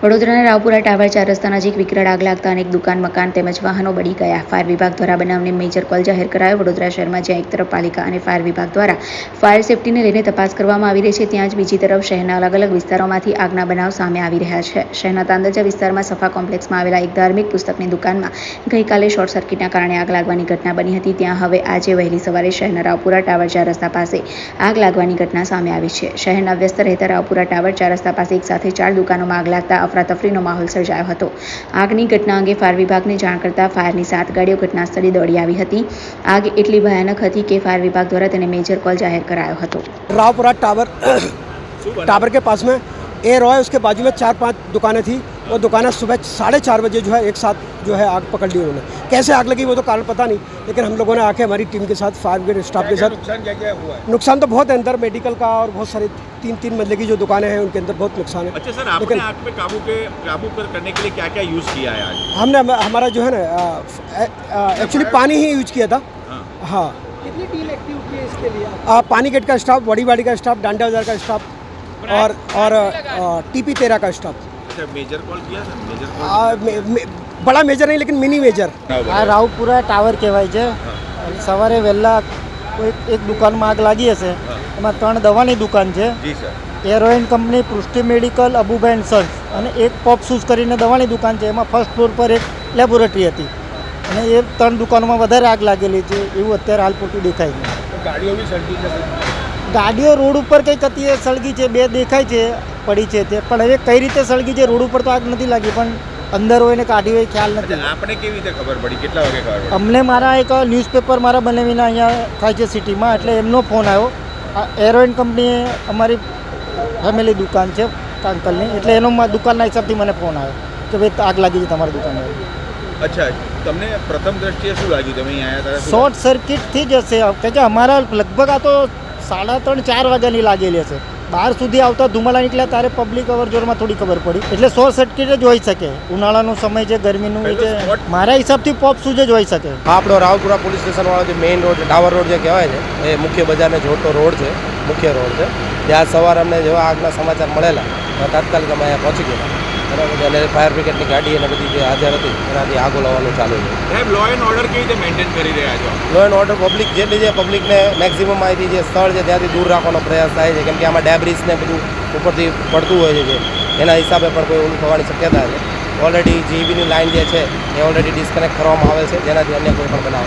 વડોદરાના રાવપુરા ટાવર ચાર રસ્તા નજીક વિકરાળ આગ લાગતા અનેક દુકાન, મકાન તેમજ વાહનો બળી ગયા. ફાયર વિભાગ દ્વારા બનાવને મેજર કોલ જાહેર કરાયો. વડોદરા શહેરમાં જ્યાં એક તરફ પાલિકા અને ફાયર વિભાગ દ્વારા ફાયર સેફટીને લઈને તપાસ કરવામાં આવી રહી છે, ત્યાં જ બીજી તરફ શહેરના અલગ અલગ વિસ્તારોમાંથી આગના બનાવ સામે આવી રહ્યા છે. શહેરના તાંદજા વિસ્તારમાં સફા કોમ્પ્લેક્સમાં આવેલા એક ધાર્મિક પુસ્તકની દુકાનમાં ગઈકાલે શોર્ટ સર્કિટના કારણે આગ લાગવાની ઘટના બની હતી. ત્યાં હવે આજે વહેલી સવારે શહેરના રાવપુરા ટાવર ચાર રસ્તા પાસે આગ લાગવાની ઘટના સામે આવી છે. શહેરના વ્યસ્ત રહેતા રાવપુરા ટાવર ચાર રસ્તા પાસે એક સાથે ચાર દુકાનોમાં આગ લાગતા અફરાતફરીનો માહોલ સર્જાયો હતો આગની ઘટના અંગે ફાયર વિભાગને જાણ કરતા ફાયરની સાત ગાડીઓ ઘટના સ્થળે દોડી આવી હતી આગ એટલી ભયાનક હતી કે ફાયર વિભાગ દ્વારા તેને મેજર કોલ જાહેર કરાયો હતો रावपुरा टावर टावर के पास में एयर रॉय उसके बाजू में चार पांच दुकानें थी वो दुकानें सुबह साढ़े चार बजे जो है एक साथ जो है आग पकड़ ली उन्होंने। कैसे आग लगी वो तो कारण पता नहीं लेकिन हम लोगों ने आके हमारी टीम के साथ फायर ब्रिगेड स्टाफ के साथ नुकसान क्या क्या हुआ है? नुकसान तो बहुत है अंदर मेडिकल का और बहुत सारे तीन तीन मंजिले की जो दुकानें हैं उनके अंदर बहुत नुकसान है। अच्छा सर आपने लेकिन- आग पे काबू के काबू पर करने के लिए क्या क्या यूज़ किया है आज? हमने हमारा जो है ना एक्चुअली पानी ही यूज़ किया था। हाँ। हाँ। कितनी टीम एक्टिव की है इसके लिए पानी गेट का स्टाफ बड़ी बाड़ी का स्टाफ डांडा बाज़ार का स्टाफ और और टीपी तेरह का स्टाफ अच्छा मेजर कॉल किया सर मेजर आ, मे, मे, बड़ा मेजर नहीं लेकिन मिनी मेजर આ રાવપુરા ટાવર કહેવાય છે અને સવારે વહેલા કોઈ એક દુકાનમાં આગ લાગી હશે એમાં ત્રણ દવાની દુકાન છે जी sir એરોઇન company પૃષ્ટિ medical Abubhai and Sons અને એક પોપ શૂઝ કરીને દવાની દુકાન છે એમાં ફર્સ્ટ ફ્લોર પર એક લેબોરેટરી હતી અને એ ત્રણ દુકાનોમાં વધારે આગ લાગેલી છે એવું અત્યારે હાલ પૂરતું દેખાય છે गाड़ियों भी सड़की है ગાડીઓ રોડ ઉપર કંઈક હતી એ સળગી છે બે દેખાય છે પડી છે તે. પણ હવે કઈ રીતે સળગી છે? રોડ ઉપર તો આગ નથી લાગી પણ અંદર હોય ને કાઢી હોય ખ્યાલ નથી. આપણે કેવી રીતે ખબર પડી? કેટલા વાગે અમને મારા એક ન્યૂઝપેપર મારા બનાવીને અહીંયા થાય છે સિટીમાં એટલે એમનો ફોન આવ્યો. એરોઇન કંપનીએ અમારી ફેમિલી દુકાન છે અંકલની એટલે એનો દુકાનના હિસાબથી મને ફોન આવ્યો કે ભાઈ આગ લાગી છે તમારી દુકાન. અચ્છા તમને પ્રથમ દ્રષ્ટિએ શું લાગ્યું? તમે અહીંયા શોર્ટ સર્કિટથી જ હશે. કે અમારા લગભગ આ તો સાડા ત્રણ ચાર વાગ્યાની લાગેલી હશે. બહાર સુધી આવતા ધુમાડા નીકળ્યા ત્યારે પબ્લિક અવર જોરમાં થોડી ખબર પડી. એટલે શોર્ટ સર્કિટ જ હોઈ શકે. ઉનાળાનો સમય છે ગરમીનું એ છે. મારા હિસાબથી પોપ શૂઝ જ હોઈ શકે. આપણો રાવપુરા પોલીસ સ્ટેશન વાળો જે મેઇન રોડ છે ટાવર રોડ જે કહેવાય છે એ મુખ્ય બજારને જોડતો રોડ છે મુખ્ય રોડ છે. ત્યાં સવારે અમને જેવા આગના સમાચાર મળેલા તાત્કાલિક અમે અહીંયા પહોંચી ગયા બરાબર અને ફાયર બ્રિગેડની ગાડી અને બધી જે હાજર હતી એનાથી આગો લાવવાનું ચાલુ છે. સાહેબ લો એન્ડ ઓર્ડર કેવી રીતે મેન્ટેન કરી રહ્યા છો? લો એન્ડ ઓર્ડર પબ્લિક જેટલી છે પબ્લિકને મેક્સિમમ અહીંથી જે સ્થળ છે ત્યાંથી દૂર રાખવાનો પ્રયાસ થાય છે. કેમ કે આમાં ડેબ્રિસ ને બધું ઉપરથી પડતું હોય છે જે. એના હિસાબે પણ કોઈ ઓલું થવાની શક્યતા છે. ઓલરેડી જીબીની લાઇન જે છે એ ઓલરેડી ડિસ્કનેક્ટ કરવામાં આવે છે. જેનાથી અન્ય કોઈ પણ બનાવ